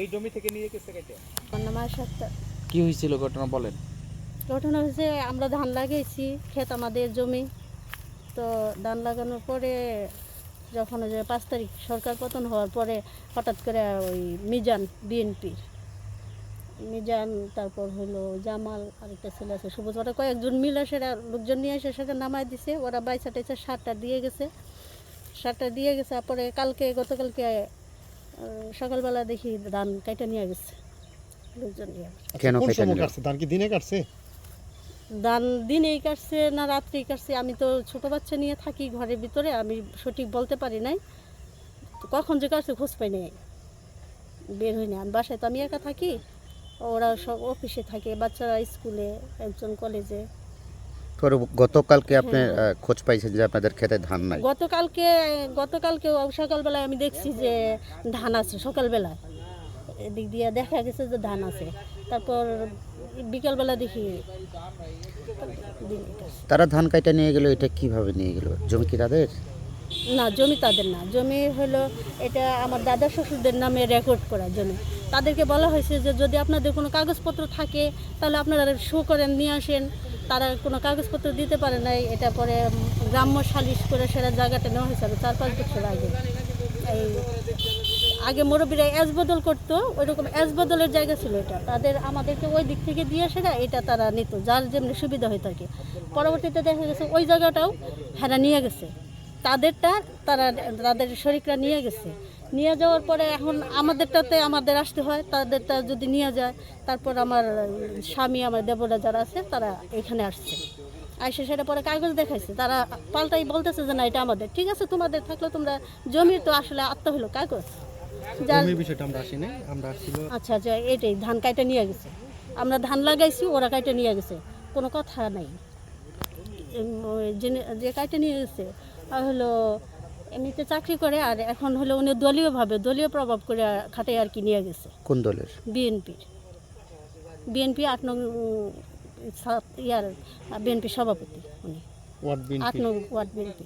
এই জমি থেকে নিয়ে গেছে কেটে? আমার নাম কি হয়েছিল ঘটনা বলেন? ঘটনা হয়েছে আমরা ধান লাগিয়েছি ক্ষেত আমাদের জমি। তো ধান লাগানোর পরে যখন ওই যে পাঁচ তারিখ সরকার পতন হওয়ার পরে হঠাৎ করে ওই মিজান বিএনপির। মিজান তারপর হলো জামাল আরেকটা ছেলে আছে সবুজ ওরা কয়েকজন মিলে সেটা লোকজন নিয়ে এসে সেটা নামাই দিছে। ওরা বাইসা টাইসা সারটা দিয়ে গেছে। সারটা দিয়ে গেছে তারপরে কালকে গতকালকে সকালবেলা দেখি ধান কাইটা নিয়ে গেছে লোকজন কেন ধান কি দিনে কাটছে? ধান দিনেই কাটছে না রাত্রেই কাটছে? আমি তো ছোট বাচ্চা নিয়ে থাকি ঘরের ভিতরে আমি সঠিক বলতে পারি নাই। কখন যে কাটছে খোঁজ পাই নাই। বের হই না আমি বাসায় তো আমি একা থাকি ওরা সব অফিসে থাকে বাচ্চারা স্কুলে একজন কলেজে তোর গতকালকে আপনি। খোঁজ পাইছেন যে আপনাদের খেতে ধান নাই? গতকালকে গতকালকে সকালবেলায় আমি দেখছি যে ধান আছে সকালবেলায়। এদিক দিয়ে দেখা গেছে যে ধান আছে। তারপর বিকালবেলা দেখি তারা ধান কাইটা নিয়ে গেল এটা কীভাবে নিয়ে গেল? জমি কি তাদের? না জমি তাদের না। জমি হলো এটা আমার দাদা শ্বশুরদের নামে রেকর্ড করা জমি। তাদেরকে বলা হয়েছে যে যদি আপনাদের কোনো কাগজপত্র থাকে তাহলে আপনারা শো করেন নিয়ে আসেন। তারা কোনো কাগজপত্র দিতে পারে নাই, এটা পরে গ্রাম্য সালিশ করে সেটা জায়গাটা নেওয়া হয়েছে আরও চার পাঁচ বছর আগে। এই, আগে মুরব্বীরা এজ বদল করতো, ওইরকম এজ বদলের জায়গা ছিল এটা। তাদের আমাদেরকে ওই দিক থেকে দিয়ে না এটা তারা নিত, যার যেমনি সুবিধা হয়ে থাকে পরবর্তীতে দেখা গেছে ওই জায়গাটাও হেরা নিয়ে গেছে। তাদেরটা তারা, তাদের শরিকরা নিয়ে গেছে। নিয়ে যাওয়ার পরে এখন আমাদেরটাতে আমাদের আসতে হয় তাদেরটা যদি নিয়ে যায় তারপর আমার স্বামী আমার দেবরা যারা আছে তারা এখানে আসছে। আসে সেটা পরে কাগজ দেখাইছে। তারা পাল্টাই বলতেছে যে না এটা আমাদের। ঠিক আছে তোমাদের থাকলে তোমরা জমির তো আসলে আত্ম হলো কাগজ। আচ্ছা আচ্ছা এটাই ধান কাইটে নিয়ে গেছে। আমরা ধান লাগাইছি ওরা কাইটে নিয়ে গেছে। কোনো কথা নাই। যে কাইটে নিয়ে গেছে আর হলো এমনিতে চাকরি করে আর এখন হলো উনি দলীয়ভাবে দলীয় প্রভাব করে খাটে আর কি নিয়ে গেছে। কোন দলের? বিএনপির। বিএনপি আট নং ইয়ার বিএনপি সভাপতি উনি। ওয়ার্ড আট বিএনপি নং ওয়ার্ড বিএনপি।